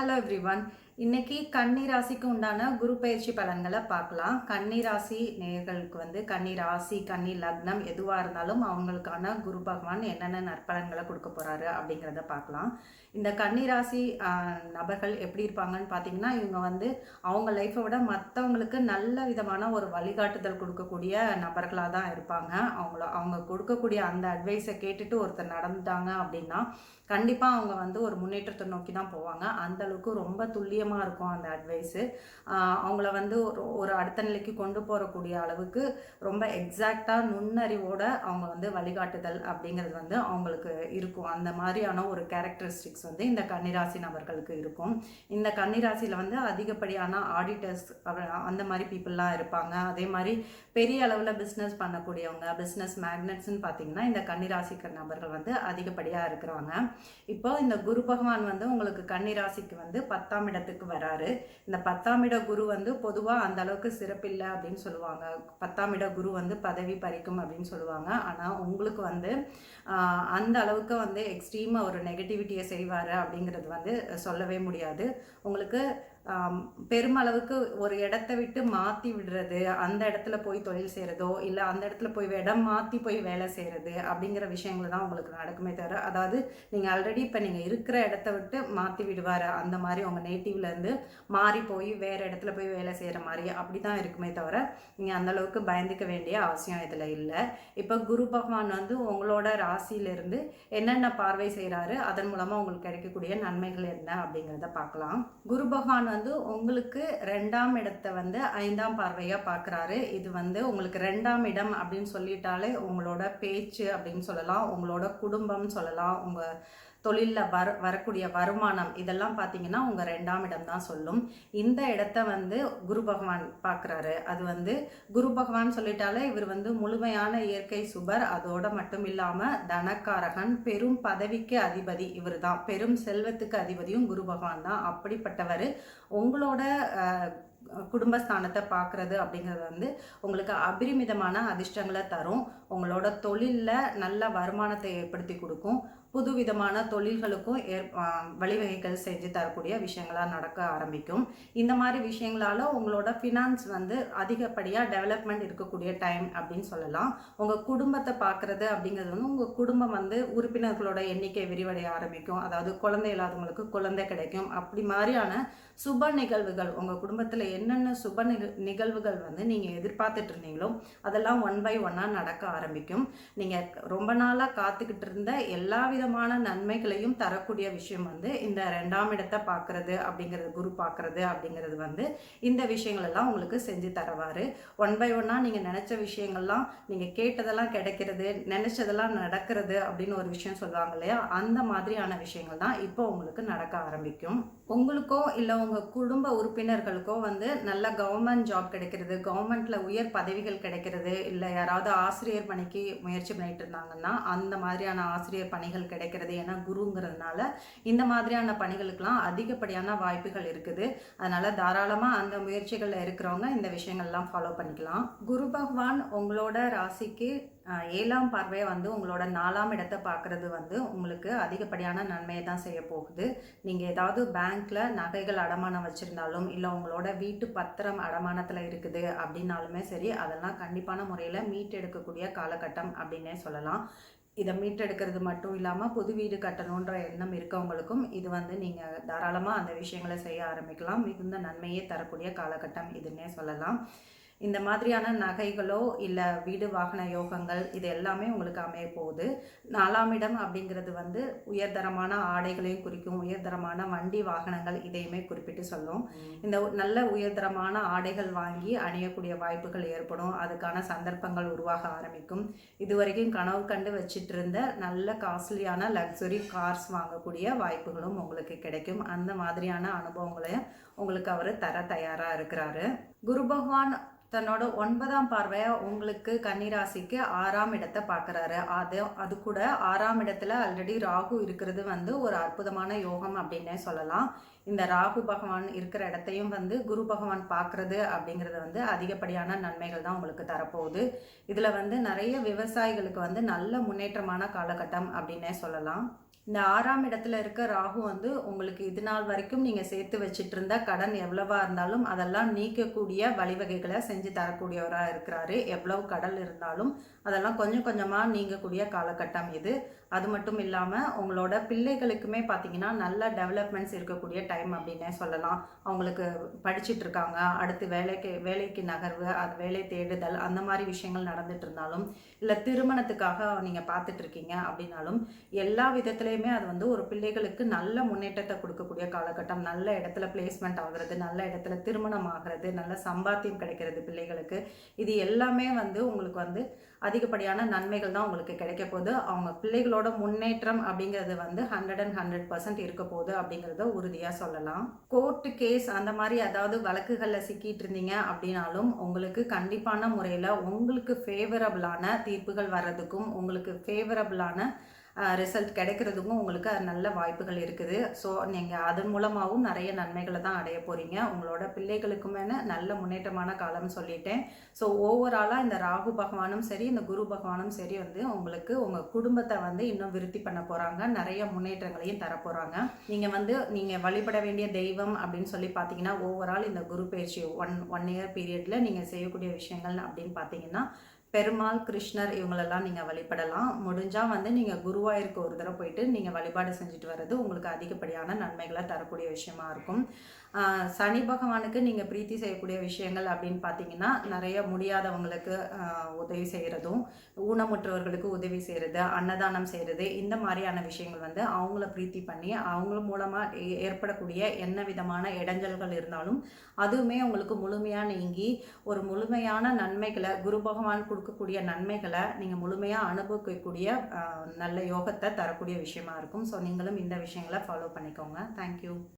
Hello everyone. இன்னைக்கு கன்னி ராசிக்கு உண்டான குரு பயிற்சி பலன்களை பார்க்கலாம். கன்னி ராசி நேர்களுக்கு வந்து கன்னி ராசி கன்னி லக்னம் எதுவாக இருந்தாலும் அவங்களுக்கான குரு பகவான் என்னென்ன நற்பலன்களை கொடுக்க போகிறாரு அப்படிங்கிறத பார்க்கலாம். இந்த கன்னி ராசி நபர்கள் எப்படி இருப்பாங்கன்னு பார்த்தீங்கன்னா இவங்க வந்து அவங்க லைஃப்பை விட மற்றவங்களுக்கு நல்ல விதமான ஒரு வழிகாட்டுதல் கொடுக்கக்கூடிய நபர்களாக தான் இருப்பாங்க. அவங்கள அவங்க கொடுக்கக்கூடிய அந்த அட்வைஸை கேட்டுட்டு ஒருத்தர் நடந்துட்டாங்க அப்படின்னா கண்டிப்பாக அவங்க வந்து ஒரு முன்னேற்றத்தை நோக்கி தான் போவாங்க. அந்தளவுக்கு ரொம்ப துல்லியம் முக்கியமாக இருக்கும் அந்த அட்வைஸு அவங்கள வந்து ஒரு ஒரு அடுத்த நிலைக்கு கொண்டு போகக்கூடிய அளவுக்கு ரொம்ப எக்ஸாக்டாக நுண்ணறிவோட அவங்க வந்து வழிகாட்டுதல் அப்படிங்கிறது வந்து அவங்களுக்கு இருக்கும். அந்த மாதிரியான ஒரு கேரக்டரிஸ்டிக்ஸ் வந்து இந்த கன்னிராசி நபர்களுக்கு இருக்கும். இந்த கன்னிராசியில் வந்து அதிகப்படியான ஆடிட்டர்ஸ் அந்த மாதிரி பீப்புளெலாம் இருப்பாங்க. அதே மாதிரி பெரிய அளவில் பிஸ்னஸ் பண்ணக்கூடியவங்க பிஸ்னஸ் மேக்னட்ஸ்னு பார்த்தீங்கன்னா இந்த கன்னிராசிக்க நபர்கள் வந்து அதிகப்படியாக இருக்கிறாங்க. இப்போ இந்த குரு பகவான் வந்து உங்களுக்கு கன்னிராசிக்கு வந்து பத்தாம் இடத்துக்கு வராரு. இந்த பத்தாம் இட குரு வந்து பொதுவாக அந்த அளவுக்கு சிறப்பில்லை அப்படின்னு சொல்லுவாங்க. பத்தாம் இட குரு வந்து பதவி பறிக்கும் அப்படின்னு சொல்லுவாங்க. ஆனால் உங்களுக்கு வந்து அந்த அளவுக்கு வந்து எக்ஸ்ட்ரீமாக ஒரு நெகட்டிவிட்டியை செய்வார் அப்படிங்கிறது வந்து சொல்லவே முடியாது. உங்களுக்கு பெருமளவுக்கு ஒரு இடத்த விட்டு மாற்றி விடுறது அந்த இடத்துல போய் தொழில் செய்கிறதோ இல்லை அந்த இடத்துல போய் இடம் மாற்றி போய் வேலை செய்கிறது அப்படிங்கிற விஷயங்கள் தான் உங்களுக்கு நடக்குமே தவிர அதாவது நீங்கள் ஆல்ரெடி இப்போ நீங்கள் இருக்கிற இடத்த விட்டு மாற்றி விடுவார் அந்த மாதிரி உங்கள் நேட்டிவ்லேருந்து மாறி போய் வேறு இடத்துல போய் வேலை செய்கிற மாதிரி அப்படி தான் இருக்குமே தவிர நீங்கள் அந்தளவுக்கு பயந்துக்க வேண்டிய அவசியம் இதில் இல்லை. இப்போ குரு பகவான் வந்து உங்களோட ராசியிலிருந்து என்னென்ன பார்வை செய்கிறாரு அதன் மூலமாக உங்களுக்கு கிடைக்கக்கூடிய நன்மைகள் என்ன அப்படிங்கிறத பார்க்கலாம். குரு பகவான் வந்து உங்களுக்கு ரெண்டாம் இடத்தை வந்து ஐந்தாம் பார்வையாக பார்க்குறாரு. இது வந்து உங்களுக்கு ரெண்டாம் இடம் அப்படின்னு சொல்லிட்டாலே உங்களோட பேச்சு அப்படின்னு சொல்லலாம் உங்களோட குடும்பம்னு சொல்லலாம் உங்கள் தொழிலில் வர வரக்கூடிய வருமானம் இதெல்லாம் பார்த்தீங்கன்னா உங்கள் ரெண்டாம் இடம் தான் சொல்லும். இந்த இடத்த வந்து குரு பகவான் பார்க்குறாரு அது வந்து குரு பகவான் சொல்லிட்டாலே இவர் வந்து முழுமையான இயற்கை சுபர். அதோட மட்டும் இல்லாமல் தனக்காரகன் பெரும் பதவிக்கு அதிபதி இவர் தான் பெரும் செல்வத்துக்கு அதிபதியும் குரு பகவான் தான். அப்படிப்பட்டவர். உங்களோட குடும்பஸ்தானத்தை பார்க்குறது அப்படிங்கிறது வந்து உங்களுக்கு அபரிமிதமான அதிர்ஷ்டங்களை தரும். உங்களோட தொழிலில் நல்ல வருமானத்தை ஏற்படுத்தி கொடுக்கும். புது விதமான தொழில்களுக்கும் ஏற் வழிவகைகள் செஞ்சு தரக்கூடிய விஷயங்களாக நடக்க ஆரம்பிக்கும். இந்த மாதிரி விஷயங்களால உங்களோட ஃபினான்ஸ் வந்து அதிகப்படியாக டெவலப்மெண்ட் இருக்கக்கூடிய டைம் அப்படின்னு சொல்லலாம். உங்கள் குடும்பத்தை பார்க்குறது அப்படிங்கிறது வந்து உங்கள் குடும்பம் வந்து உறுப்பினர்களோட எண்ணிக்கை விரிவடைய ஆரம்பிக்கும். அதாவது குழந்தை இல்லாதவங்களுக்கு குழந்தை கிடைக்கும். அப்படி மாதிரியான சுப நிகழ்வுகள் உங்கள் குடும்பத்தில் என்னென்ன சுப நிக- நிகழ்வுகள் வந்து நீங்கள் எதிர்பார்த்துட்டு இருந்தீங்களோ அதெல்லாம் ஒன் பை ஒன்னாக நடக்க ஆரம்பிக்கும். நீங்கள் ரொம்ப நாளாக காத்துக்கிட்டு இருந்த எல்லா விதமான நன்மைகளையும் தரக்கூடிய விஷயம் வந்து இந்த ரெண்டாம் இடத்தை பார்க்கறது அப்படிங்கிறது குரு பார்க்கறது அப்படிங்கிறது வந்து இந்த விஷயங்கள் எல்லாம் உங்களுக்கு செஞ்சு தரவார். ஒன் பை ஒன்னாக நீங்கள் நினச்ச விஷயங்கள்லாம் நீங்கள் கேட்டதெல்லாம் கிடைக்கிறது நினச்சதெல்லாம் நடக்கிறது அப்படின்னு ஒரு விஷயம் சொல்லுவாங்க இல்லையா? அந்த மாதிரியான விஷயங்கள் தான் இப்போ உங்களுக்கு நடக்க ஆரம்பிக்கும். உங்களுக்கோ இல்லை உங்கள் குடும்ப உறுப்பினர்களுக்கோ வந்து நல்ல கவர்மெண்ட் ஜாப் கிடைக்கிறது கவர்மெண்ட்டில் உயர் பதவிகள் கிடைக்கிறது இல்லை யாராவது ஆசிரியர் பணிக்கு முயற்சி பண்ணிட்டு இருந்தாங்கன்னா அந்த மாதிரியான ஆசிரியர் பணிகள் கிடைக்கிறது ஏன்னா குருங்கிறதுனால இந்த மாதிரியான பணிகளுக்கெல்லாம் அதிகப்படியான வாய்ப்புகள் இருக்குது. அதனால் தாராளமாக அந்த முயற்சிகளில் இருக்கிறவங்க இந்த விஷயங்கள்லாம் ஃபாலோ பண்ணிக்கலாம். குரு பகவான் உங்களோட ராசிக்கு ஏழாம் பார்வையை வந்து உங்களோட நாலாம் இடத்தை பார்க்குறது வந்து உங்களுக்கு அதிகப்படியான நன்மையை தான் செய்ய போகுது. நீங்கள் ஏதாவது பேங்க்கில் நகைகள் அடமானம் வச்சுருந்தாலும் இல்லை உங்களோட வீட்டு பத்திரம் அடமானத்தில் இருக்குது அப்படின்னாலுமே சரி அதெல்லாம் கண்டிப்பான முறையில் மீட்டெடுக்கக்கூடிய காலகட்டம் அப்படின்னே சொல்லலாம். இதை மீட்டெடுக்கிறது மட்டும் இல்லாமல் புது வீடு கட்டணுன்ற எண்ணம் இருக்கவங்களுக்கும் இது வந்து நீங்கள் தாராளமாக அந்த விஷயங்களை செய்ய ஆரம்பிக்கலாம். மிகுந்த நன்மையே தரக்கூடிய காலகட்டம் இதுன்னே சொல்லலாம். இந்த மாதிரியான நகைகளோ இல்லை வீடு வாகன யோகங்கள் இது எல்லாமே உங்களுக்கு அமைய போகுது. நாலாம் இடம் அப்படிங்கிறது வந்து உயர்தரமான ஆடைகளையும் குறிக்கும் உயர்தரமான வண்டி வாகனங்கள் இதையுமே குறிப்பிட்டு சொல்லும். இந்த நல்ல உயர்தரமான ஆடைகள் வாங்கி அணியக்கூடிய வாய்ப்புகள் ஏற்படும். அதுக்கான சந்தர்ப்பங்கள் உருவாக ஆரம்பிக்கும். இது வரைக்கும் கனவு கண்டு வச்சிட்டு இருந்த நல்ல காஸ்ட்லியான லக்ஸுரி கார்ஸ் வாங்கக்கூடிய வாய்ப்புகளும் உங்களுக்கு கிடைக்கும். அந்த மாதிரியான அனுபவங்களையும் உங்களுக்கு அவர் தர தயாராக இருக்கிறாரு. குரு பகவான் தன்னோட ஒன்பதாம் பார்வையா உங்களுக்கு கன்னிராசிக்கு ஆறாம் இடத்தை பார்க்குறாரு. அது அது கூட ஆறாம் இடத்துல ஆல்ரெடி ராகு இருக்கிறது வந்து ஒரு அற்புதமான யோகம் அப்படின்னே சொல்லலாம். இந்த ராகு பகவான் இருக்கிற இடத்தையும் வந்து குரு பகவான் பார்க்குறது அப்படிங்கிறது வந்து அதிகப்படியான நன்மைகள் தான் உங்களுக்கு தரப்போகுது. இதில் வந்து நிறைய விவசாயிகளுக்கு வந்து நல்ல முன்னேற்றமான காலகட்டம் அப்படின்னே சொல்லலாம். இந்த ஆறாம் இடத்துல இருக்க ராகு வந்து உங்களுக்கு இது நாள் வரைக்கும் நீங்கள் சேர்த்து வச்சுட்டு இருந்த கடன் எவ்வளவா இருந்தாலும் அதெல்லாம் நீக்கக்கூடிய வழிவகைகளை செஞ்சு தரக்கூடியவராக இருக்கிறாரு. எவ்வளவு கடல் இருந்தாலும் அதெல்லாம் கொஞ்சம் கொஞ்சமாக நீங்கக்கூடிய காலகட்டம் இது. அது மட்டும் இல்லாமல் உங்களோட பிள்ளைகளுக்குமே பார்த்தீங்கன்னா நல்ல டெவலப்மெண்ட்ஸ் இருக்கக்கூடிய டைம் அப்படின்னே சொல்லலாம். அவங்களுக்கு படிச்சுட்டு இருக்காங்க. அடுத்து வேலைக்கு வேலைக்கு நகர்வு அது வேலை தேடுதல் அந்த மாதிரி விஷயங்கள் நடந்துட்டு இருந்தாலும் இல்லை திருமணத்துக்காக நீங்கள் பார்த்துட்டு இருக்கீங்க அப்படின்னாலும் எல்லா விதத்துலேயுமே அது வந்து ஒரு பிள்ளைகளுக்கு நல்ல முன்னேற்றத்தை கொடுக்கக்கூடிய காலகட்டம். நல்ல இடத்துல பிளேஸ்மெண்ட் ஆகுறது நல்ல இடத்துல திருமணம் ஆகிறது நல்ல சம்பாத்தியம் கிடைக்கிறது பிள்ளைகளுக்கு. இது எல்லாமே வந்து உங்களுக்கு வந்து அதிகப்படியான நன்மைகள் தான் உங்களுக்கு கிடைக்க போகுது. அவங்க பிள்ளைகளோட முன்னேற்றம் அப்படிங்கிறது வந்து ஹண்ட்ரட் அண்ட் ஹண்ட்ரட் பர்சன்ட் இருக்க போகுது அப்படிங்கிறத உறுதியாக சொல்லலாம். கோர்ட்டு கேஸ் அந்த மாதிரி அதாவது வழக்குகளில் சிக்கிட்டு இருந்தீங்க அப்படின்னாலும் உங்களுக்கு கண்டிப்பான முறையில் உங்களுக்கு ஃபேவரபிளான தீர்ப்புகள் வர்றதுக்கும் உங்களுக்கு ஃபேவரபிளான ரிசல்ட் கிடைக்கிறதுக்கும் உங்களுக்கு நல்ல வாய்ப்புகள் இருக்குது. ஸோ நீங்கள் அதன் மூலமாகவும் நிறைய நன்மைகளை தான் அடைய போகிறீங்க உங்களோட பிள்ளைகளுக்குமே நல்ல முன்னேற்றமான காலம்னு சொல்லிட்டேன். ஸோ ஓவராலாக இந்த ராகு பகவானும் சரி இந்த குரு பகவானும் சரி வந்து உங்களுக்கு உங்கள் குடும்பத்தை வந்து இன்னும் விருத்தி பண்ண போகிறாங்க நிறைய முன்னேற்றங்களையும் தரப்போகிறாங்க நீங்கள் வந்து நீங்கள் வழிபட வேண்டிய தெய்வம் அப்படின்னு சொல்லி பார்த்தீங்கன்னா ஓவரால் இந்த குரு பயிற்சி ஒன் ஒன் இயர் பீரியடில் நீங்கள் செய்யக்கூடிய விஷயங்கள் அப்படின்னு பார்த்தீங்கன்னா பெருமாள் கிருஷ்ணர் இவங்களெல்லாம் நீங்கள் வழிபடலாம். முடிஞ்சால் வந்து நீங்கள் குருவாயிருக்கு ஒரு தடவை போயிட்டு நீங்கள் வழிபாடு செஞ்சுட்டு வர்றது உங்களுக்கு அதிகப்படியான நன்மைகளை தரக்கூடிய விஷயமா இருக்கும். சனி பகவானுக்கு நீங்கள் பிரீத்தி செய்யக்கூடிய விஷயங்கள் அப்படின்னு பார்த்தீங்கன்னா நிறைய முடியாதவங்களுக்கு உதவி செய்கிறதும் ஊனமுற்றவர்களுக்கு உதவி செய்கிறது அன்னதானம் செய்கிறது இந்த மாதிரியான விஷயங்கள் வந்து அவங்கள பிரீத்தி பண்ணி அவங்க மூலமாக ஏற்படக்கூடிய என்ன விதமான இடைஞ்சல்கள் இருந்தாலும் அதுவுமே உங்களுக்கு முழுமையாக நீங்கி ஒரு முழுமையான நன்மைகளை குரு பகவான் கொடுக்கக்கூடிய நன்மைகளை நீங்கள் முழுமையாக அனுபவிக்கக்கூடிய நல்ல யோகத்தை தரக்கூடிய விஷயமா இருக்கும். ஸோ நீங்களும் இந்த விஷயங்களை ஃபாலோ பண்ணிக்கோங்க. தேங்க்யூ